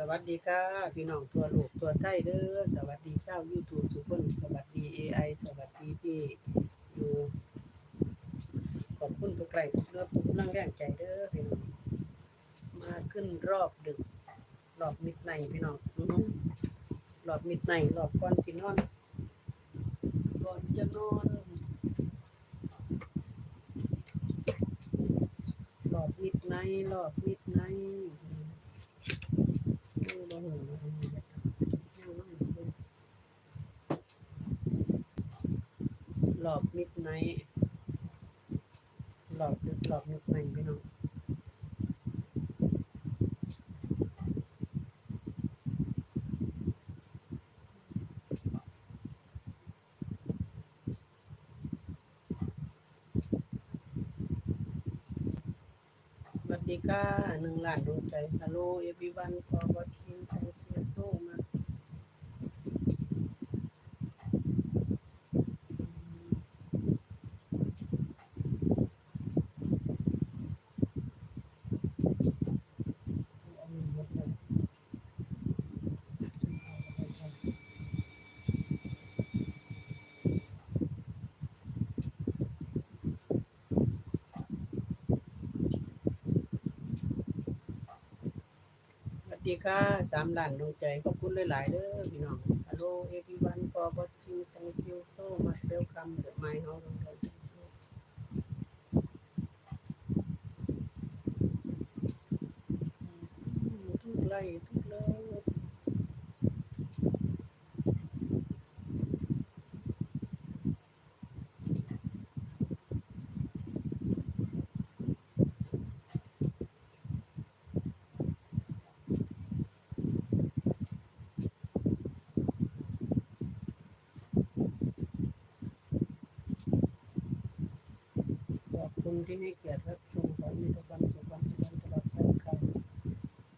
สวัสดีค่ะพี่น้องตัวลูกตัวไทยเด้อสวัสดีเชายูทูบทุกคนสวัสดี AI สวัสดีพี่อยู่ขอบคุณทุกไกลทุกเลือกทุกกำลังแรงใจเด้อพี่น้องมาขึ้นรอบดึก รอบมิดไนพี่น้องหือรอบมิดไนรอบก่อนสินอนก่อนจะนอนรอบมิดไนรอบมิดไน รอบมิดไนท์ลอบดึกหลอบยุกไหม่พี่น้องสวัสดีค่ะหนึ่งหลานดูใจฮัลโหลเอวีวันขอวัดคิมแตงคิวโซ่มา สดีค่ะสามล้านดวงใจขอบคุณหลาย ๆเด้อพี่น้อง Hello everyone for watching thank you so much welcome to my house ดวงใจทุกไล่ทุก เลยขอบคุณที่ใ